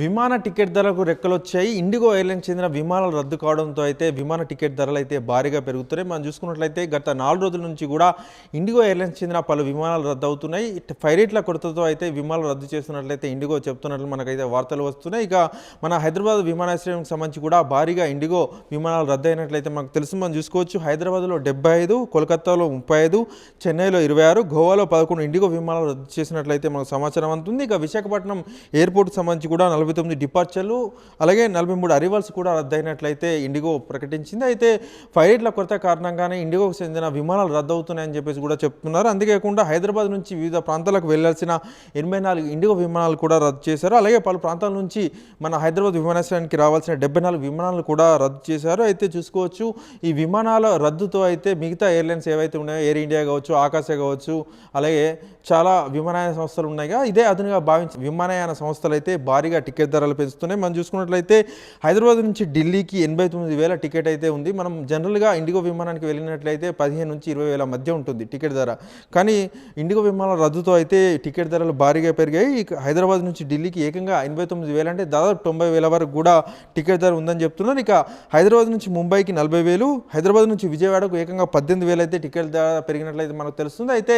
విమాన టికెట్ ధరలకు రెక్కలు వచ్చాయి ఇండిగో ఎయిర్లైన్స్ చెందిన విమానాలు రద్దు కావడంతో అయితే విమాన టికెట్ ధరలు అయితే భారీగా పెరుగుతున్నాయి. మనం చూసుకున్నట్లయితే గత నాలుగు రోజుల నుంచి కూడా ఇండిగో ఎయిర్లైన్స్ చెందిన పలు విమానాలు రద్దు అవుతున్నాయి ఫైవ్ ఫైరేట్ల కొరతతో అయితే విమానాలు రద్దు చేస్తున్నట్లయితే ఇండిగో చెప్తున్నట్లు మనకైతే వార్తలు వస్తున్నాయి. ఇక మన హైదరాబాద్ విమానాశ్రయానికి సంబంధించి కూడా భారీగా ఇండిగో విమానాలు రద్దు అయినట్లయితే మనకు తెలుసు. మనం చూసుకోవచ్చు హైదరాబాద్లో డెబ్బై ఐదు కోల్కతాలో ముప్పై ఐదు చెన్నైలో ఇరవై ఆరు గోవాలో పదకొండు ఇండిగో విమానాలు రద్దు చేసినట్లయితే మనకు సమాచారం అందుతుంది. ఇక విశాఖపట్నం ఎయిర్పోర్ట్ సంబంధించి కూడా నలభై తొమ్మిది డిపార్చర్లు అలాగే నలభై మూడు అరివల్స్ కూడా రద్దయినట్లయితే ఇండిగో ప్రకటించింది. అయితే ఫ్లైట్ల కొరత కారణంగానే ఇండిగోకు చెందిన విమానాలు రద్దవుతున్నాయని చెప్పేసి కూడా చెప్తున్నారు. అంతేకాకుండా హైదరాబాద్ నుంచి వివిధ ప్రాంతాలకు వెళ్ళాల్సిన ఎనభై నాలుగు ఇండిగో విమానాలు కూడా రద్దు చేశారు. అలాగే పలు ప్రాంతాల నుంచి మన హైదరాబాద్ విమానాశ్రయానికి రావాల్సిన డెబ్బై నాలుగు విమానాలు కూడా రద్దు చేశారు. అయితే చూసుకోవచ్చు ఈ విమానాల రద్దుతో అయితే మిగతా ఎయిర్లైన్స్ ఏవైతే ఉన్నాయో ఎయిర్ ఇండియా కావచ్చు ఆకాశ కావచ్చు అలాగే చాలా విమానయాన సంస్థలు ఉన్నాయిగా. ఇదే అదునుగా భావించి విమానయాన సంస్థలు అయితే భారీగా టికెట్ టికెట్ ధరలు పెంచుతున్నాయి. మనం చూసుకున్నట్లయితే హైదరాబాద్ నుంచి ఢిల్లీకి ఎనభై తొమ్మిది వేల టికెట్ అయితే ఉంది. మనం జనరల్గా ఇండిగో విమానానికి వెళ్ళినట్లయితే పదిహేను నుంచి ఇరవై వేల మధ్య ఉంటుంది టికెట్ ధర. కానీ ఇండిగో విమానాల రద్దుతో అయితే టికెట్ ధరలు భారీగా పెరిగాయి. హైదరాబాద్ నుంచి ఢిల్లీకి ఏకంగా ఎనభై తొమ్మిది వేలు అంటే దాదాపు తొంభై వేల వరకు కూడా టికెట్ ధర ఉందని చెప్తున్నారు. ఇక హైదరాబాద్ నుంచి ముంబైకి నలభై వేలు హైదరాబాద్ నుంచి విజయవాడకు ఏకంగా పద్దెనిమిది వేలు అయితే టికెట్ ధర పెరిగినట్లయితే మనకు తెలుస్తుంది. అయితే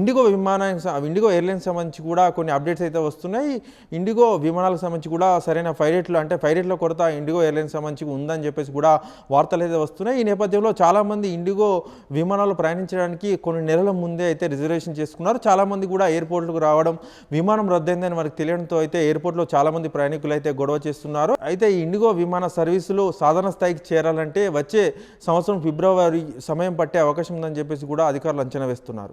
ఇండిగో విమానానికి ఇండిగో ఎయిర్లైన్స్ సంబంధించి కూడా కొన్ని అప్డేట్స్ అయితే వస్తున్నాయి. ఇండిగో విమానాలకు సంబంధించి కూడా సరైన ఫైరేట్లు అంటే ఫైరేట్ల కొరత ఇండిగో ఎయిర్లైన్స్ సంబంధించి ఉందని చెప్పేసి కూడా వార్తలు అయితే వస్తున్నాయి. ఈ నేపథ్యంలో చాలామంది ఇండిగో విమానాలు ప్రయాణించడానికి కొన్ని నెలల ముందే అయితే రిజర్వేషన్ చేసుకున్నారు. చాలామంది కూడా ఎయిర్పోర్ట్లకు రావడం విమానం రద్దయిందని మనకు తెలియడంతో అయితే ఎయిర్పోర్ట్లో చాలామంది ప్రయాణికులు అయితే గొడవ చేస్తున్నారు. అయితే ఇండిగో విమాన సర్వీసులు సాధారణ స్థాయికి చేరాలంటే వచ్చే సంవత్సరం ఫిబ్రవరి సమయం పట్టే అవకాశం ఉందని చెప్పేసి కూడా అధికారులు అంచనా వేస్తున్నారు.